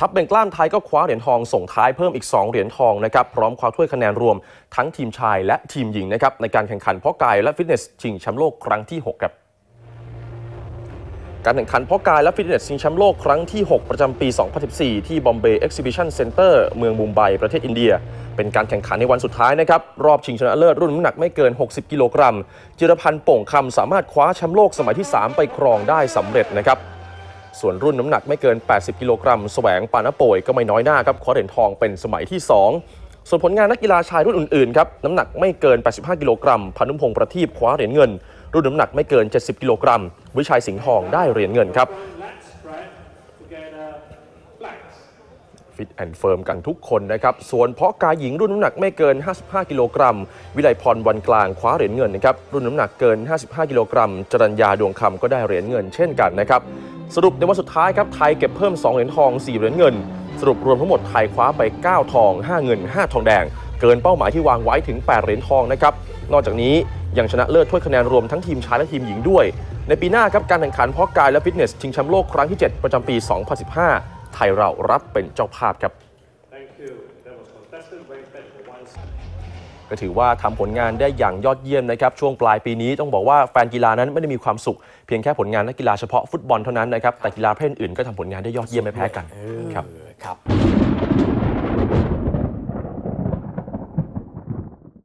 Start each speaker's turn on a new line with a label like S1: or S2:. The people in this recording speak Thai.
S1: ทัพเบงกล้ามไทยก็คว้าเหรียญทองส่งท้ายเพิ่มอีก 2 เหรียญทองนะครับพร้อมคว้าถ้วยคะแนนรวมทั้งทีมชายและทีมหญิงนะครับในการแข่งขันเพาะกายและฟิตเนสชิงแชมป์โลกครั้งที่6ครับการแข่งขันเพาะกายและฟิตเนสชิงแชมป์โลกครั้งที่ 6 ประจำปี 2014 ที่บอมเบย์เอ็กซิบิชันเซ็นเตอร์เมืองมุมไบประเทศอินเดีย เป็นการแข่งขันในวันสุดท้ายนะครับ รอบชิงชนะเลิศรุ่นน้ำหนักไม่เกิน 60 กิโลกรัมจิรพันธ์โป่งคำสามารถคว้าแชมป์โลกสมัยที่ 3 ไปครองได้สำเร็จนะครับ ส่วนรุ่นน้ำหนักไม่เกิน 80 กิโลกรัมแสวงปานาโปยก็ไม่น้อยหน้าครับคว้าเหรียญทองเป็นสมัยที่ 2 ส่วนผลงานนักกีฬาชายรุ่นอื่นๆครับน้ำหนักไม่เกิน 85 กิโลกรัมพานุพงษ์ประทีปคว้าเหรียญเงิน รุ่นน้ำหนักไม่เกิน 70 กิโลกรัมวิชัยสิงห์ทองได้เหรียญเงินครับฟิตแอนด์เฟิร์มกันทุกคนนะครับ ส่วนเพาะกายหญิงรุ่นน้ำหนักไม่เกิน 55 กิโลกรัม วิไลพรวันกลางคว้าเหรียญเงินนะครับ รุ่นน้ำหนักเกิน 55 กิโลกรัมจรัญญาดวงคำก็ได้เหรียญเงินเช่นกันนะครับ สรุปในวันสุดท้ายครับไทยเก็บเพิ่ม 2 เหรียญทอง 4 เหรียญเงิน สรุปรวมทั้งหมดไทยคว้าไป 9 ทอง 5 เงิน 5 ทองแดง เกินเป้าหมายที่วางไว้ถึง 8 เหรียญทองนะครับนอกจากนี้ยังชนะเลิศถ้วยคะแนนรวมทั้งทีมชายและทีมหญิงด้วย ในปีหน้าครับการแข่งขันเพาะกายและฟิตเนสชิงแชมป์โลกครั้งที่ 7 ประจำปี 2015 ไทยเรารับเป็นเจ้าภาพครับ ก็ถือว่าทำผลงานได้อย่างยอดเยี่ยมนะครับช่วงปลายปีนี้ต้องบอกว่าแฟนกีฬานั้นไม่ได้มีความสุข เพียงแค่ผลงานนักกีฬาเฉพาะฟุตบอลเท่านั้นนะครับแต่กีฬาประเภทอื่นก็ทำผลงานได้ยอดเยี่ยมไม่แพ้กันครับ
S2: ครับ